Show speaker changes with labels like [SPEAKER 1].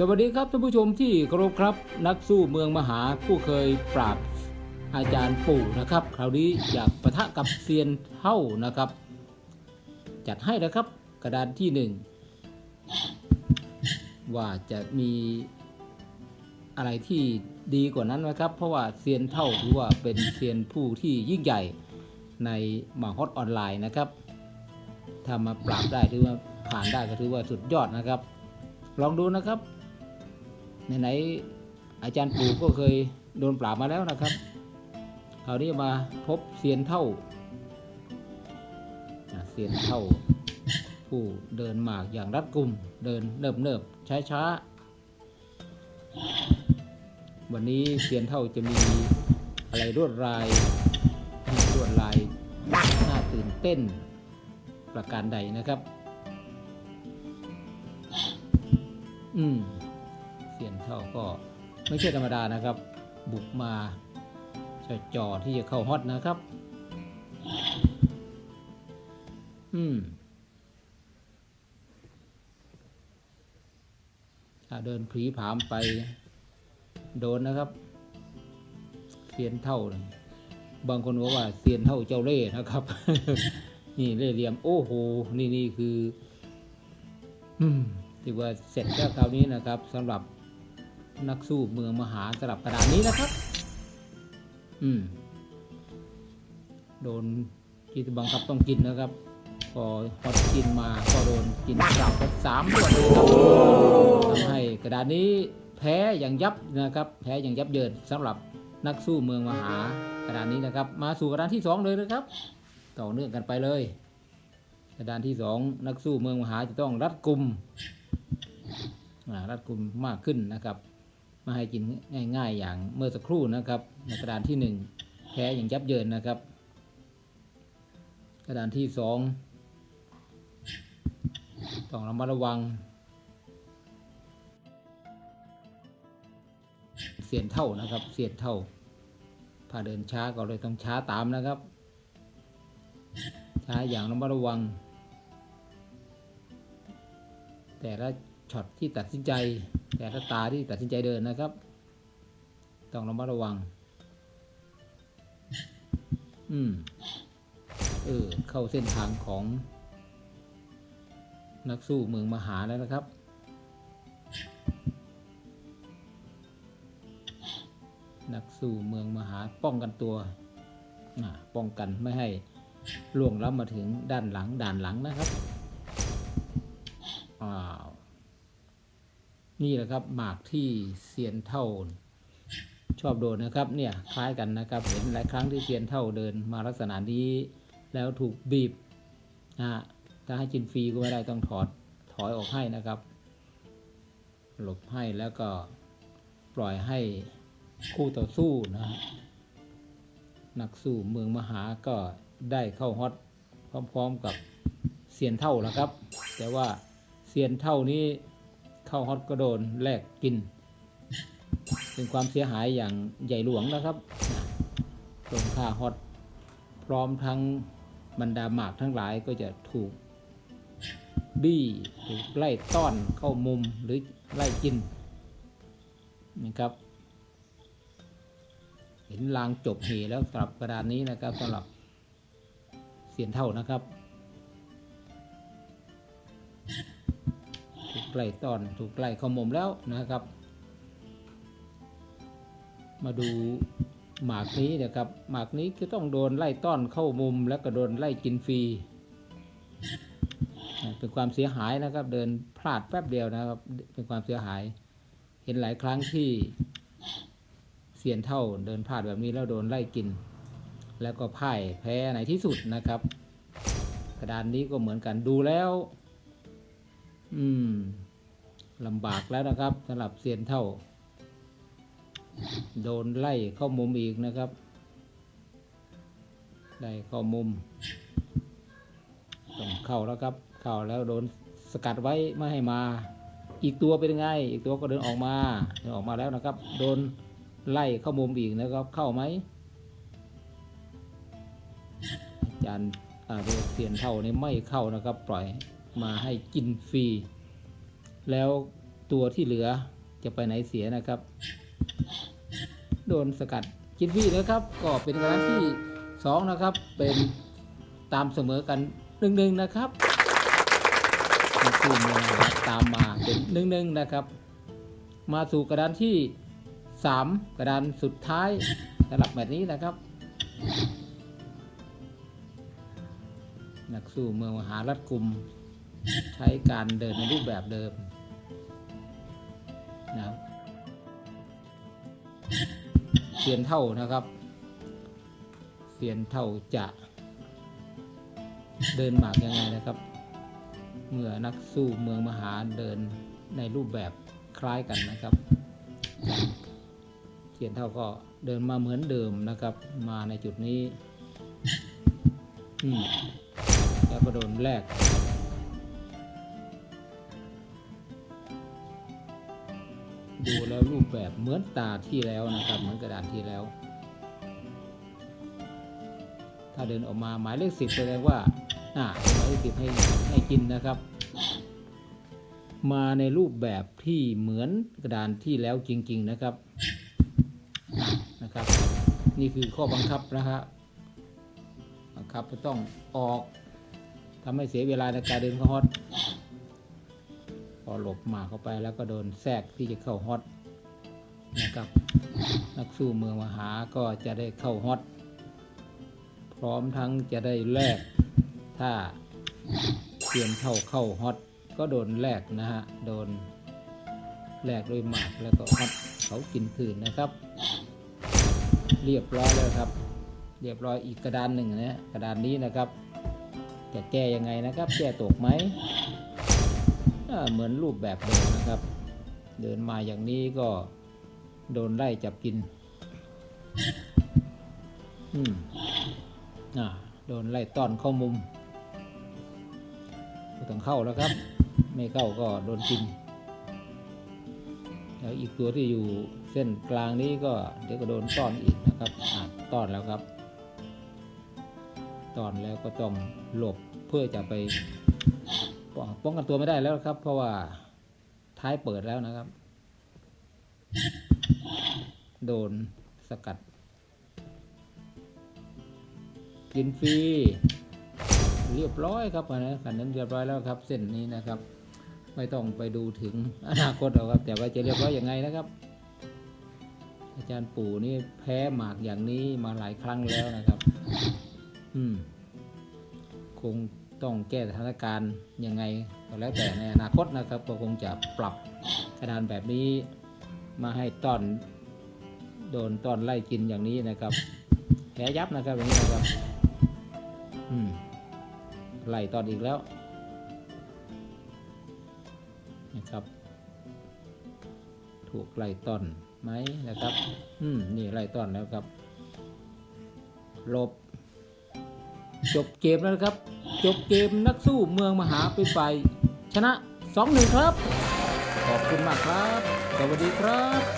[SPEAKER 1] สวัสดีครับท่านผู้ชมที่เคารพครับ นักสู้เมืองมหาผู้เคยปราบอาจารย์ปู่นะครับ คราวนี้อยากประทะกับเซียนเท่านะครับ จัดให้นะครับ กระดานที่หนึ่งว่าจะมีอะไรที่ดีกว่านั้นไหมครับ เพราะว่าเซียนเท่าถือว่าเป็นเซียนผู้ที่ยิ่งใหญ่ในหมาฮอตออนไลน์นะครับถ้ามาปราบได้ถือว่าผ่านได้ก็ถือว่าสุดยอดนะครับ ลองดูนะครับ ไหนๆอาจารย์ปู่ก็เคยโดนปราบมาแล้วนะครับคราวนี้มาพบเซียนเท่าเซียนเท่า ผู้เดินหมากอย่างรัดกุม เดินเนิบเนิบช้าช้าวันนี้เซียนเท่าจะมีอะไรรวดลายรวดลายน่าตื่นเต้นประการใดนะครับ อืม เสียนเท่าก็ไม่ใช่ธรรมดานะครับ บุกมาจ่อที่จะเข้าฮอตนะครับ อืมถ้าเดินผีผามไปโดนนะครับเซียนเท่า บางคนบอกว่าเซียนเท่าเจ้าเล่นะครับ นี่เล่เหลี่ยมโอ้โห นี่นี่คือ อืมถือว่าเสร็จแล้วคราวนี้นะครับสำหรับ นักสู้เมืองมหาสลับกระดานนี้นะครับ อืม โดนที่บังคับต้องกินนะครับ พอพอกินมาก็โดนกินกลับไปสามตัวเลยครับทำให้กระดานนี้แพ้อย่างยับนะครับ แพ้อย่างยับเยินสำหรับนักสู้เมืองมหากระดานนี้นะครับ มาสู่กระดานที่สองเลยนะครับ ต่อเนื่องกันไปเลย กระดานที่สองนักสู้เมืองมหาจะต้องรัดกุมอ่ารัดกุมมากขึ้นนะครับ มาให้กินง่าย ๆ อย่างเมื่อสักครู่นะครับ ในกระดานที่หนึ่งแพ้อย่างยับเยินนะครับ กระดานที่สองต้องระมัดระวัง เสียนเท่านะครับ เสียนเท่า ถ้าเดินช้าก็เลยต้องช้าตามนะครับ ช้าอย่างระมัดระวัง แต่ละ ช็อตที่ตัดสินใจ แต่ละตาที่ตัดสินใจเดินนะครับ ต้องระมัดระวัง อืม เออ เข้าเส้นทางของ นักสู้เมืองมหาแล้วนะครับ นักสู้เมืองมหาป้องกันตัวป้องกันไม่ให้ล่วงล้ำมาถึงด้านหลัง ด่านหลังนะครับ อ้าว นี่แหละครับหมากที่เซียนเท่า ชอบโดนนะครับเนี่ยคล้ายกันนะครับเห็นหลายครั้งที่เซียนเท่าเดินมาลักษณะนี้แล้วถูกบีบนะฮะถ้าให้กินฟรีก็ไม่ได้ต้องถอดถอยออกให้นะครับ หลบให้แล้วก็ปล่อยให้คู่ต่อสู้นะนักสู้เมืองมหาก็ได้เข้าฮอตพร้อมๆกับเซียนเท่าแล้วครับ แต่ว่าเซียนเท่านี้ ข้าฮอตก็โดนแลกกิน เป็นความเสียหายอย่างใหญ่หลวงนะครับตรงค่าฮอตพร้อมทั้งบรรดาหมากทั้งหลายก็จะถูกบี้ถูกไล่ต้อนเข้ามุมหรือไล่กินนะครับ เห็นลางจบเหแล้วสำหรับกระดานนี้นะครับสำหรับเสียนเท่านะครับ ไล่ต้อนถูกไล่เข้ามุมแล้วนะครับ มาดูหมากนี้นะครับหมากนี้จะต้องโดนไล่ต้อนเข้ามุมแล้วก็โดนไล่กินฟรีเป็นความเสียหายนะครับ เดินพลาดแป๊บเดียวนะครับ เป็นความเสียหาย เห็นหลายครั้งที่เสียนเท่าเดินพลาดแบบนี้แล้วโดนไล่กิน แล้วก็พ่ายแพ้ในที่สุดนะครับ กระดานนี้ก็เหมือนกันดูแล้ว อืม ลำบากแล้วนะครับสำหรับเซียนเท่า โดนไล่เข้ามุมอีกนะครับ ได้เข้ามุมต้องเข้าแล้วครับ เข้าแล้วโดนสกัดไว้ไม่ให้มา อีกตัวเป็นไง อีกตัวก็เดินออกมาเดินออกมาแล้วนะครับ โดนไล่เข้ามุมอีกนะครับ เข้าไหมอาจารย์อ่าโดยเซียนเท่านี้ไม่เข้านะครับ ปล่อยมาให้กินฟรี แล้วตัวที่เหลือจะไปไหนเสียนะครับ โดนสกัดกินฟรีนะครับ ก็เป็นกระดานที่สองนะครับ เป็นตามเสมอกันหนึ่งหนึ่งนะครับนักสู้เมืองตามมาเป็นหนึ่งหนึ่งนะครับ มาสู่กระดานที่สามกระดานสุดท้ายสำหรับแบบนี้นะครับ นักสู้เมืองมหารัฐกลุ่มใช้การเดินในรูปแบบเดิม นะครับเสียนเท่านะครับ เสียนเท่าจะเดินหมากยังไงนะครับ เมื่อนักสู้เมืองมหาเดินในรูปแบบคล้ายกันนะครับเสียนเท่าก็เดินมาเหมือนเดิมนะครับ มาในจุดนี้ แล้วก็โดนแลก ดูแล้วรูปแบบเหมือนตาที่แล้วนะครับ เหมือนกระดานที่แล้ว ถ้าเดินออกมาหมายเลขสิบแสดงว่าอ่าหมายเลขสิบให้ให้กินนะครับ มาในรูปแบบที่เหมือนกระดานที่แล้วจริง ๆนะครับนะครับ นี่คือข้อบังคับนะครับบังคับจะต้องออกทำให้เสียเวลาในการเดินข้าฮอต พอหลบหมากเข้าไปแล้วก็โดนแทรกที่จะเข้าฮอตนะครับนักสู้เมืองมหาก็จะได้เข้าฮอตพร้อมทั้งจะได้แลกถ้าเปลี่ยนเข้าเข้าฮอตก็โดนแลกนะฮะโดนแลกด้วยหมากแล้วก็ฮอตเขากินคืนนะครับ เรียบร้อยแล้วครับ เรียบร้อยอีกกระดานหนึ่งนะกระดานนี้นะครับ จะแก้ยังไงนะครับ แก้ตกไหม เหมือนรูปแบบเดิมนะครับ เดินมาอย่างนี้ก็โดนไล่จับกิน อืมอ่าโดนไล่ต้อนเข้ามุมก็ต้องเข้าแล้วครับ ไม่เข้าก็โดนกิน แล้วอีกตัวที่อยู่เส้นกลางนี้ก็เดี๋ยวก็โดนต้อนอีกนะครับอ่าต้อนแล้วครับ ต้อนแล้วก็ต้องหลบเพื่อจะไป ป้องกันตัวไม่ได้แล้วครับ เพราะว่าท้ายเปิดแล้วนะครับ โดนสกัด กินฟรีเรียบร้อยครับนนี้ขันนั้นเรียบร้อยแล้วครับ เส้นนี้นะครับ ไม่ต้องไปดูถึงอนาคตหรอกครับ แต่ว่าจะเรียบร้อยยังไงนะครับ อาจารย์ปู่นี่แพ้หมากอย่างนี้มาหลายครั้งแล้วนะครับ อืม คง ต้องแก้สถานการณ์ยังไงก็แล้วแต่ในอนาคตนะครับ ก็คงจะปรับกระดานแบบนี้มาให้ตอนโดนตอนไล่กินอย่างนี้นะครับแผลยับนะครับอย่างนี้นะครับอืมไล่ตอนอีกแล้วนะครับ ถูกไล่ตอนไหมนะครับ อืมนี่ไล่ตอนแล้วครับลบ จบเกมแล้วครับ จบเกมนักสู้เมืองมหาเป็นฝ่ายชนะ 2-1 ครับ ขอบคุณมากครับ สวัสดีครับ